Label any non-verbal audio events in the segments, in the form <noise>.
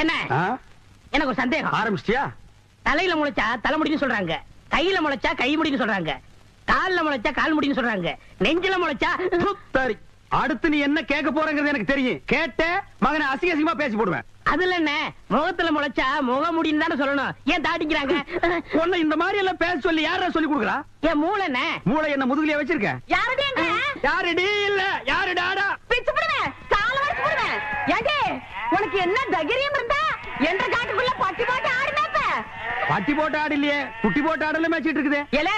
என்ன? எனக்கு ஒரு சந்தேகம். ஆரம்பிச்சிட்டியா? தலையில முளைச்சா தலைமுடின்னு சொல்றாங்க. கையில முளைச்சா கை முடின்னு சொல்றாங்க. கால்ல முளைச்சா கால் முடின்னு சொல்றாங்க. நெஞ்சில முளைச்சா சரி அடுத்து நீ என்ன கேட்க போறங்கிறது எனக்கு தெரியும். கேட்ட மகனை அசிங்க அசிங்கமா பேசி போடுவேன். அதுல என்ன? முகத்துல முளைச்சா முக முடின்னு தானே சொல்லணும். ஏன் தாட்டிக்கிறாங்க? உன்னை இந்த மாதிரி எல்லாம் பேச சொல்லி யாரா சொல்லி கொடுக்குறா? என் மூளை என்ன? மூளை என்ன முதுகுலயே வச்சிருக்க? யாரு டி இல்ல. யாரு டாடா பிச்சு போடுவேன். கால வச்சு போடுவேன். உனக்கு என்ன தைரியம் இருந்தா என்ற காட்டுக்குள்ள பட்டி போட்டு ஆடு மேப்ப பட்டி போட்டு ஆடு இல்லையே குட்டி போட்டு ஆடல மேய்ச்சிட்டு இருக்குது ஏலே?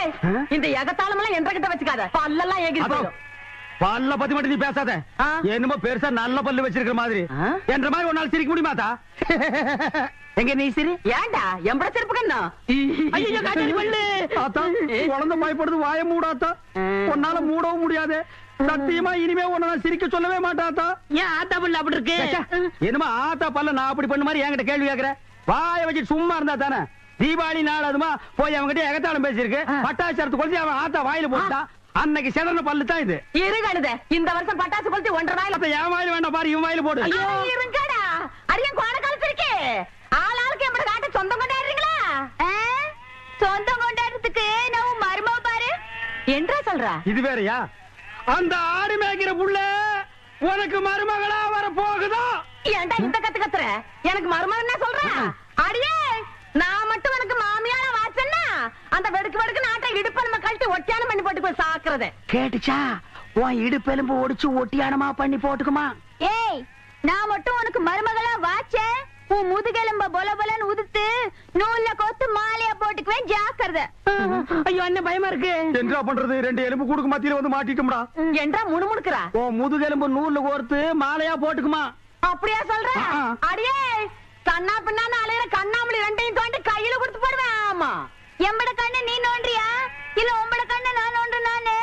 இந்த எகத்தாளம் எல்லாம் என்ற கிட்ட வச்சுக்காத. பல்லெல்லாம் ஏகி அதோ, பல்ல பத்தி மட்டும் நீ பேசாத. என்னமோ பெருசா நல்ல பல்லு வச்சிருக்கிற மாதிரி? என்ற மாதிரி ஒரு நாள் சிரிக்க முடியுமாத்தா எங்க நீ சிரி ஏண்டா எம்பட செருப்பு கண்ணா? ஐயோ காட்டாடி பல்லு ஆத்தா குழந்தை பயப்படுது வாய மூடாத்தா உன்னால மூடவும் முடியாது. சத்தியமா இனிமே உன்னை நான் சிரிக்க சொல்லவே மாட்டாத்தா ஏன் ஆத்தா பல்லு அப்படி இருக்கு? என்னமா ஆத்தா பல்ல நான் அப்படி பண்ண மாதிரி என்கிட்ட கேள்வி கேக்குற? வாய வச்சு சும்மா இருந்தா தானே? தீபாவளி நாள் அதுமா போய் அவன்கிட்ட எகத்தாளம் பேசியிருக்கு. பட்டாசரத்து கொளுத்தி அவன் ஆத்தா வாயில போட்டான் அன்னைக்கு செதறன பல்லு தான் இது. இருகடுத இந்த வருஷம் பட்டாசு கொளுத்தி ஒன்றரை நாள். அப்ப என் வாயில வேண்டாம் பாரு இவன் வாயில போடு. இருங்கடா. அடியன் கோண காலத்திருக்கே ஆள் ஆளுக்கு எம்பட காட்ட சொந்தம் கொண்டாடுறீங்களா? சொந்தம் கொண்டாடுறதுக்கு நான் மருமவ பாரு. என்றா சொல்றா? இது வேறயா? அந்த ஆடு மேய்க்கிற புள்ள உனக்கு மருமகளா வர போகுதோ? ஏன்டா இந்த கத்து கத்துற? எனக்கு என்ன சொல்ற. அடியே நான் மட்டும் உனக்கு மாமியார வாச்சன்னா அந்த வெடுக்கு வெடுக்கு நாட்டை இடுப்ப நம்ம கழட்டி ஒட்டியானம் பண்ணி போட்டு போய் சாக்குறது. கேட்டுச்சா? உன் இடுப்பெலும்பு ஒடிச்சு ஒட்டியானமா பண்ணி போட்டுக்குமா? ஏய் நான் மட்டும் உனக்கு மருமகளா வாச்சேன் உன் முதுகெலும்ப பொல பொலன்னு உதுத்து நூல்ல கோத்து மாலையா போட்டுக்குவேன் ஜாக்கிரதை. ஐயோ என்ன பயமா இருக்கு. என்ன பண்றது? ரெண்டு எலும்பு குடுக்கு மத்தியில வந்து மாட்டிட்டோம்டா. என்றா முணுமுணுக்குறா? உன் முதுகெலும்பு நூல்ல கோர்த்து மாலையா போட்டுக்குமா? அப்படியா சொல்ற. அடியே கண்ணா பின்னான்னு அலையிற கண்ணாமலி ரெண்டையும் தோண்டி கையில கொடுத்து போடுவேன். ஆமா. எம்பட கண்ணு நீ நோண்டியா இல்ல உம்பட கண்ணு நான் நோண்டு நானு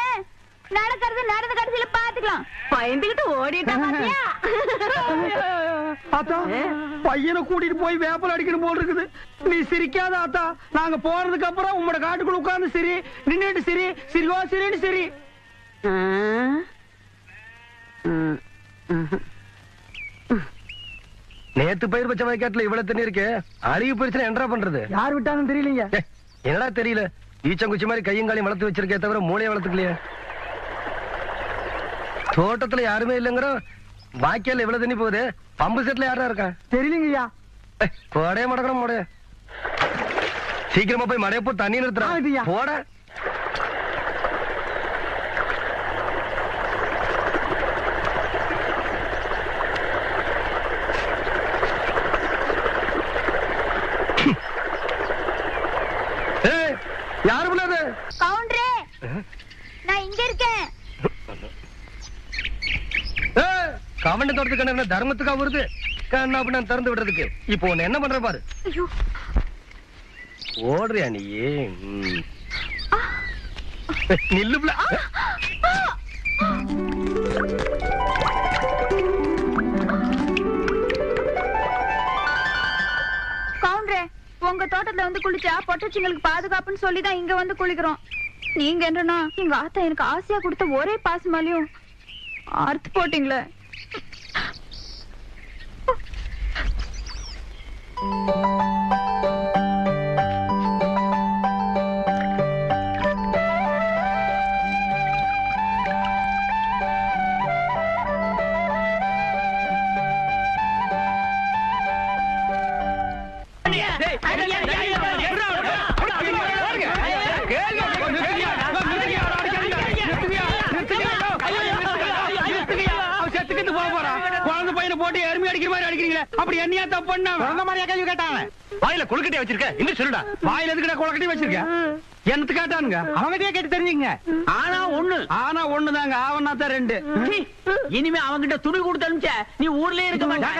நடக்கிறது நடந்த கடைசியில பாத்துக்கலாம். பயந்துகிட்டு ஓடிட்டா பாத்தியா? ஆத்தா பையனை கூட்டிட்டு போய் வேப்பல் அடிக்கணும் போல் இருக்குது. நீ சிரிக்காத ஆத்தா. நாங்க போறதுக்கு அப்புறம் உங்களோட காட்டுக்குள்ள உட்கார்ந்து சிரி. நின்னுட்டு சிரி. சிரிவா சிரின்னு சிரி. நேத்து பயிர் வச்ச வயக்காட்டுல இவ்வளவு தண்ணி இருக்கு. அழுகி போயிருச்சுன்னா என்னடா பண்றது? யார் விட்டாங்கன்னு தெரியலீங்க. என்னடா தெரியல? ஈச்சங்குச்சி மாதிரி கையும் காலையும் வளர்த்து வச்சிருக்கே தவிர மூளையை வளர்த்துக்கலையே. தோட்டத்துல யாருமே இல்லைங்கிற வாய்க்கால இவ்வளவு தண்ணி போகுது? பம்பு செட்ல யாரா இருக்கா? தெரியலீங்கய்யா. ஏய், போடே மடக்கிற மோட. சீக்கிரமா போய் மடைய போ தண்ணி ஆ, இதுயா. நிறுத்துறா போட. யாரு புள்ள கவுண்டரே நான் இங்க இருக்கேன் ஏய், கவண்ட தோட்டத்துக்கு என்ன தர்மத்துக்கா வருது? கண்ணா அப்படி திறந்து விடுறதுக்கு. இப்போ உன்னை என்ன பண்ற பாரு. ஓடுறியா நீ ம். நில்லு புள்ள. கவுண்டரே உங்க தோட்டத்துல வந்து குளிச்சா பொட்டச்சிங்களுக்கு பாதுகாப்புன்னு சொல்லி தான் இங்க வந்து குளிக்கிறோம். நீங்க என்னன்னா எங்க ஆத்தா எனக்கு ஆசையா கொடுத்த ஒரே பாசமாலையும் அறுத்து போட்டீங்களே. கொழுக்கட்டையா வச்சிருக்க? இன்னும் சொல்லுடா. வாயில எதுக்கிட்ட குளக்கட்டி வச்சிருக்க? என்னத்து கேட்டானுங்க? அவங்ககிட்டயே கேட்டு தெரிஞ்சுங்க. ஆனா ஒண்ணு. ஆனா ஒண்ணுதாங்க. ஆவனா தான் ரெண்டு. இனிமே அவங்கிட்ட துணி கொடுத்து அனுப்பிச்ச நீ ஊர்லயே இருக்க மாட்டேன்.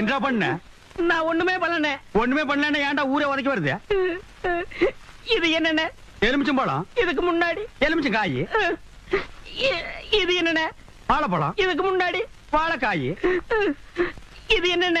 என்ன பண்ண? நான் ஒண்ணுமே பண்ணல. ஒண்ணுமே பண்ணலன்னா ஏன்டா ஊரே உதைக்க வருது? இது என்னென்ன? எலுமிச்சம்பழம் இதுக்கு முன்னாடி. எலுமிச்சம் காய். இது என்னென்ன? வாழைப்பழம். இதுக்கு முன்னாடி. வாழைக்காய். இது என்னென்ன?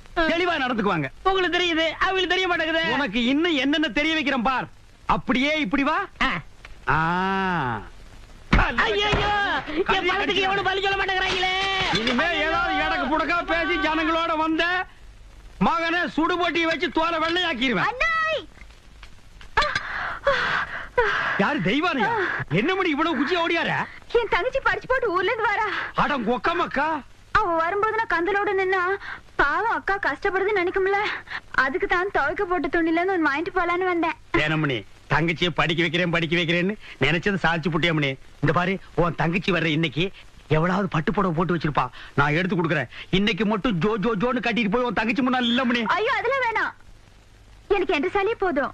தெளிவா நடந்துக்குவாங்க. உங்களுக்கு தெரியுது அவங்களுக்கு தெரிய மாட்டேங்குது. உனக்கு இன்னும் என்னென்ன தெரிய வைக்கிறேன் பார். அப்படியே இப்படி வா. இனிமே ஏதாவது எடக்கு புடக்கா பேசி ஜனங்களோட வந்த மகனை சுடுபொட்டி வச்சு தோலை வெள்ளையாக்கிடுவேன் யாரு தெய்வானியா? என்ன மணி இவ்வளவு குச்சி ஓடியார? என் தங்கச்சி படிச்சு போட்டு ஊர்ல இருந்து வரா. அடம் கொக்கமக்கா அவ வரும்போது நான் கந்தலோட நின்னா பாவம் அக்கா கஷ்டப்படுதுன்னு நினைக்கும்ல. அதுக்கு தான் துவைக்க போட்ட துணில இருந்து வாங்கிட்டு போலான்னு வந்தேன். தேனமணி தங்கச்சியை படிக்க வைக்கிறேன் படிக்க வைக்கிறேன்னு நினைச்சது சாதிச்சு புட்டியமணி இந்த பாரு உன் தங்கச்சி வர்ற இன்னைக்கு எவ்வளவு பட்டு புடவை போட்டு வச்சிருப்பா நான் எடுத்து கொடுக்குறேன். இன்னைக்கு மட்டும் ஜோ ஜோ ஜோன்னு கட்டிட்டு போய் உன் தங்கச்சி முன்னாள் இல்ல மணி ஐயோ அதெல்லாம் வேணாம். எனக்கு எந்த சாலியே போதும்.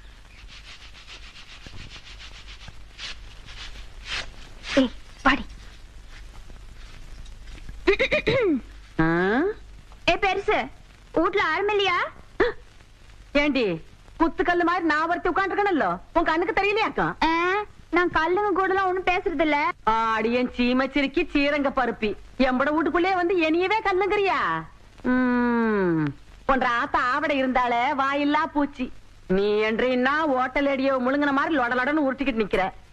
பாடி. ஏ பெருசு வீட்ல ஆளும் இல்லையா? ஏண்டி குத்துக்கல்லு மாதிரி நான் ஒருத்தி உட்காந்துருக்கணும்ல உன் கண்ணுக்கு தெரியலையாக்கும் நான் கல்லுங்க கூடலாம் ஒண்ணும் பேசுறது இல்ல ஆடியன் சீமச்சிருக்கி சீரங்க பருப்பி. எம்பட வீட்டுக்குள்ளே வந்து என்னையவே கல்லுங்கிறியா? உம், உன்ற ஆத்த ஆவட இருந்தாலே வாயில்லா பூச்சி. நீ என்றா ஓட்டல் அடியோ முழுங்கின மாதிரி லொட லொடன்னு உருட்டிக்கிட்டு நிக்கிற.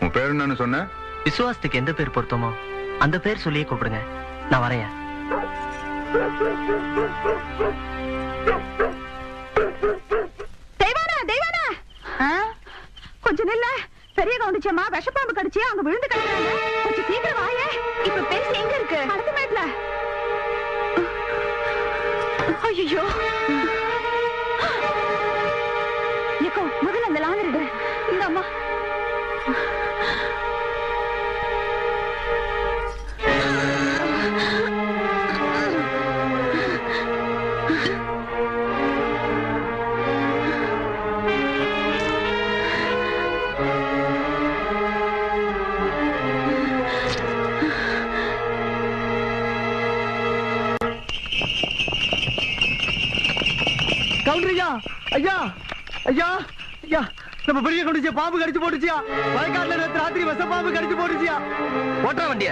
உன் பேர் என்னன்னு சொன்ன? விசுவாசத்துக்கு எந்த பேர் பொருத்தமோ அந்த பேர் சொல்லியே கூப்பிடுங்க. நான் தெய்வானா தெய்வானா? கொஞ்சம் நில்ல. பெரிய கவுண்டிச்சம்மா விஷப்பாம்பு கடிச்சு அங்க விழுந்து கிடக்குறாங்க. கொஞ்சம் சீக்கிரம் வாயே. இப்ப பெருசு எங்க இருக்கு? அடுத்த மேட்ல ஐயோ. நம்ம பாம்பு கடிச்சு போட்டுச்சியா? வயக்காட்டுல நேற்று ராத்திரி விஷ பாம்பு கடிச்சு போட்டுச்சியா? ஓட்டுற வண்டிய.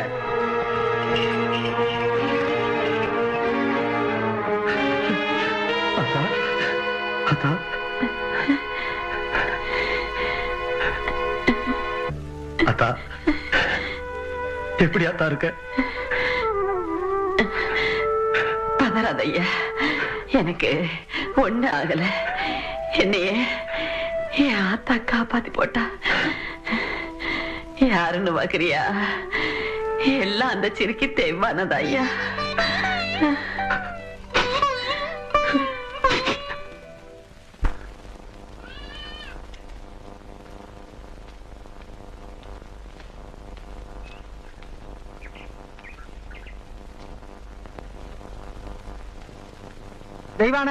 அத்தா எப்படி அத்தா இருக்க? பதறாதையா எனக்கு ஒண்ணு ஆகல. என்னையே என் ஆத்தா காப்பாத்தி போட்டா. யாருன்னு பாக்குறியா? எல்லாம் அந்த சிறுக்கி தெய்வானதா ஐயா? தெய்வான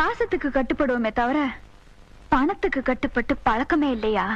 பாசத்துக்கு கட்டுப்படுவோமே தவிர பணத்துக்கு கட்டுப்பட்டு பழக்கமே இல்லையா?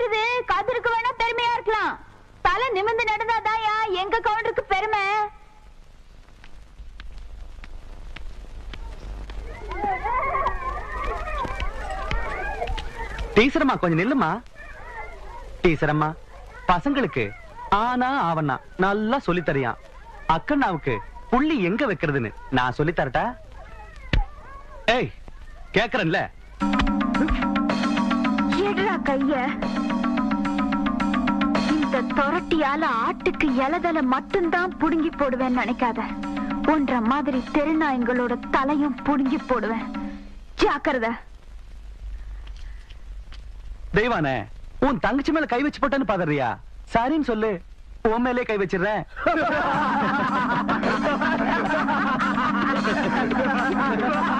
நிக்கிறது காத்திருக்க வேணா பெருமையா இருக்கலாம். தலை நிமிர்ந்து நடந்தாதாயா எங்க கவுண்டருக்கு பெருமை? டீச்சரம்மா கொஞ்சம் நில்லுமா? டீச்சரம்மா பசங்களுக்கு ஆனா ஆவண்ணா நல்லா சொல்லி தரியான் அக்கண்ணாவுக்கு புள்ளி எங்க வைக்கிறதுன்னு நான் சொல்லி தரட்டா ஏய் கேக்குறேன்ல. கைய. இந்த தொரட்டியால ஆட்டுக்கு இலதல மட்டும்தான் புடுங்கி போடுவேன்னு நினைக்காத. ஒன்ற மாதிரி தெருநாயங்களோட தலையும் புடுங்கி போடுவேன். ஜாக்கிரதை. தெய்வானே உன் தங்கச்சி மேல கை வச்சு போட்டேன்னு பாக்குறியா? சரின்னு சொல்லு. உன் மேலே கை வச்சிடுறேன். <laughs>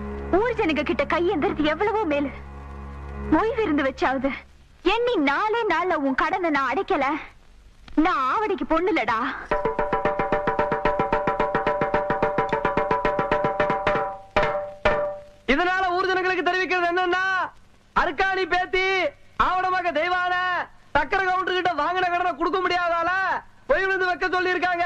ஊர் ஜனங்க கிட்ட கையெந்திரது எவ்வளவோ மேலு. மொய் விருந்து வச்சாவது எண்ணி நாலே நாள்ல உன் கடனை நான் அடைக்கல. நான் ஆவடிக்கு பொண்ணுலடா. இதனால ஊர் ஜனங்களுக்கு தெரிவிக்கிறது என்னன்னா அர்க்காணி பேத்தி ஆவணமாக தெய்வான சக்கர கவுண்டர் கிட்ட வாங்கின கடனை கொடுக்க முடியாதால பொய் விழுந்து வைக்க சொல்லி இருக்காங்க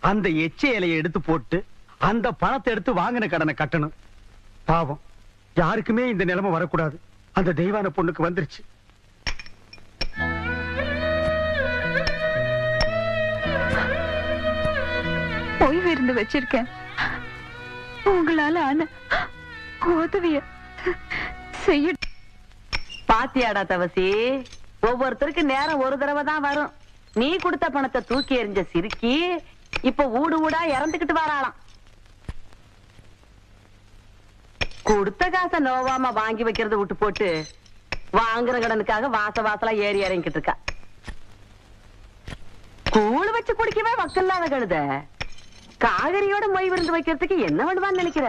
அந்த எச்ச இலையை எடுத்து போட்டு அந்த பணத்தை எடுத்து வாங்கின கடனை கட்டணும். பாவம். யாருக்குமே இந்த நிலைமை வரக்கூடாது. அந்த தெய்வான பொண்ணுக்கு வந்துருச்சு. பொய் விருந்து வச்சிருக்கேன். உங்களால ஆன உதவிய செய்ய பாத்தியாடா தவசி ஒவ்வொருத்தருக்கு நேரம் ஒரு தடவை தான் வரும். நீ கொடுத்த பணத்தை தூக்கி எறிஞ்ச சிரிக்கி இப்ப ஊடு ஊடா இறந்துகிட்டு வராளாம். கொடுத்த காசை நோவாம வாங்கி வைக்கிறத விட்டு போட்டு வாங்குற கடனுக்காக வாச வாசலா ஏறி இறங்கிட்டு இருக்கா. கூழ் வச்சு குடிக்கவே வக்கல்லாத கழுத. காகரியோட மொய் விருந்து வைக்கிறதுக்கு என்ன பண்ணுவான்னு நினைக்கிற?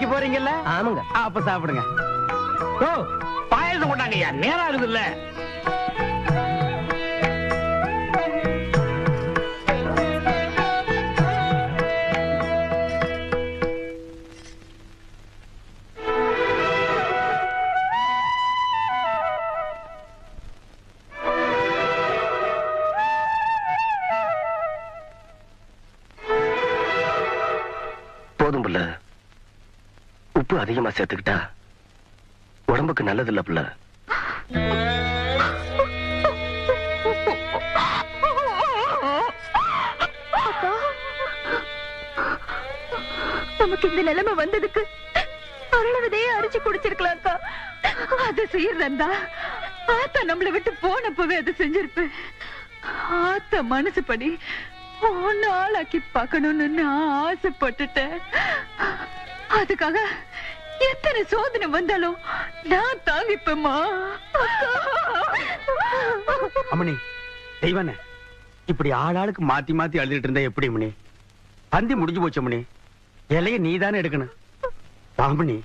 வைக்க போறீங்கல்ல? ஆமாங்க. அப்ப சாப்பிடுங்க. ஓ பாயசம் சீக்கிரம் கொண்டாங்க ஐயா நேரம் ஆகுது இல்ல. போதும் புள்ள. உப்பு அதிகமா சேர்த்துக்கிட்டா உடம்புக்கு நல்லது இல்ல புள்ள. நமக்கு இந்த நிலைமை வந்ததுக்கு அருளவதையே அரிச்சு குடிச்சிருக்கலாம்க்கா. அதை செய்யறதா ஆத்தா நம்மளை விட்டு போனப்பவே அதை செஞ்சிருப்பேன் ஆத்தா மனசுப்படி ஒன்னு ஆளாக்கி பார்க்கணும்னு நான் ஆசைப்பட்டுட்டேன். அதுக்காக எத்தனை சோதனை வந்தாலும் நான் தாங்கிப்பேம்மா. அம்மணி தெய்வானே இப்படி ஆளாளுக்கு மாத்தி மாத்தி அழுதுட்டு இருந்தா எப்படி மணி பந்தி முடிஞ்சு போச்சு மணி இலைய நீ தானே எடுக்கணும் பாமணி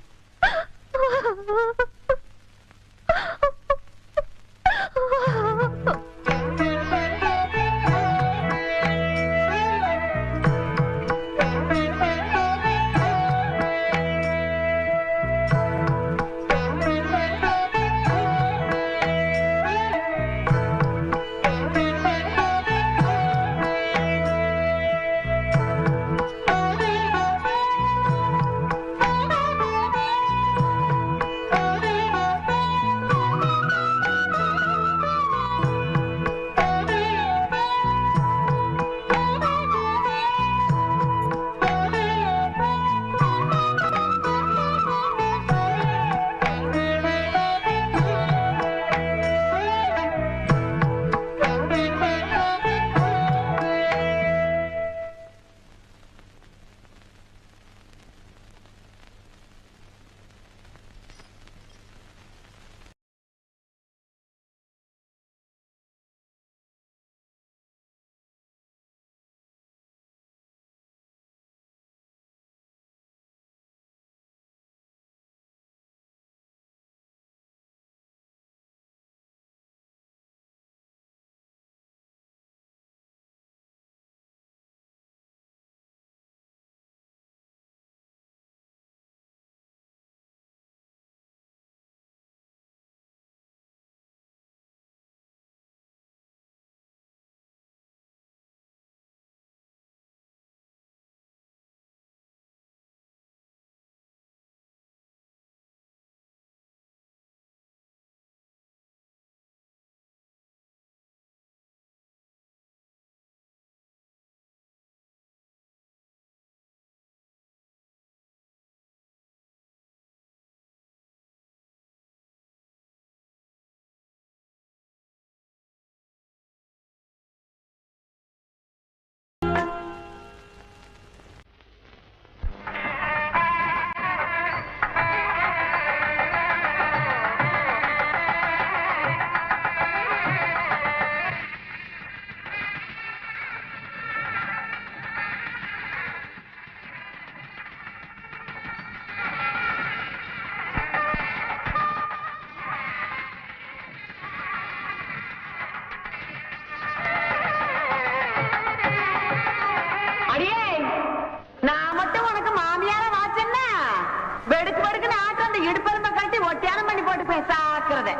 ஒட்டியானம் சாக்குறத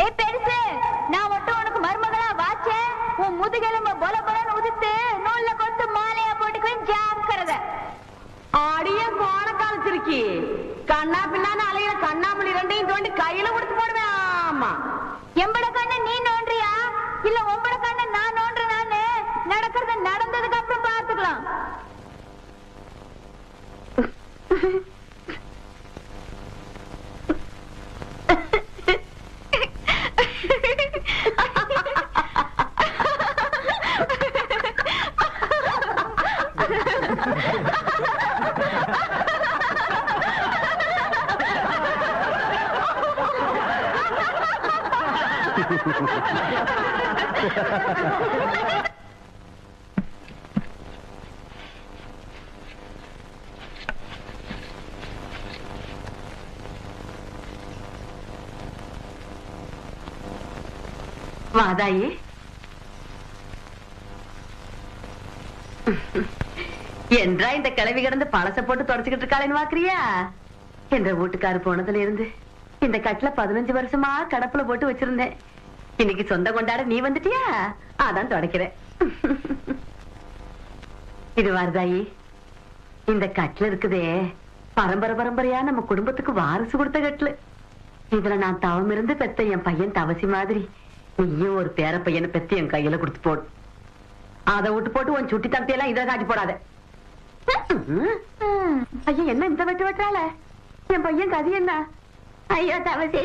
ஏ பெருசு நான் மட்டும் உனக்கு மருமகளா வாச்சேன்? உன் முதுகெலும்ப பொல பொலன்னு உதித்து நூல்ல கொத்து மாலையா போட்டுக்குவேன் ஜாக்கிரதை. அடியே போன காலத்திருக்கி கண்ணா பின்னான்னு அலையிற கண்ணாமணி ரெண்டையும் தோண்டி கையில கொடுத்து போடுவேன் ஆமா. எம்பட கண்ணு நீ வாதாயே. என்றா இந்த கிளவி கிடந்து பழச போட்டு தொடச்சுக்கிட்டு இருக்காளேன்னு வாக்குறியா என்ற வீட்டுக்காரு போனதுல இருந்து இந்த கட்டில பதினஞ்சு வருஷமா கடப்புல போட்டு வச்சிருந்தேன். இன்னைக்கு சொந்த கொண்டாட நீ வந்துட்டியா? அதான் தொடக்கிறேன். இது வருதாயி இந்த கட்டுல இருக்குதே. பரம்பரை பரம்பரையா நம்ம குடும்பத்துக்கு வாரிசு கொடுத்த கட்டுல. இதுல நான் தவம் இருந்து பெத்த என் பையன் தவசி மாதிரி. நீயும் ஒரு பேர பையனை பெத்து என் கையில கொடுத்து போடு. அதை விட்டு போட்டு உன் சுட்டி தம்பியெல்லாம் இதை காட்டி போடாத. ஐயா என்ன இந்த வெட்டு வெட்டுறாள? என் பையன் கதி என்ன? ஐயோ தவசி.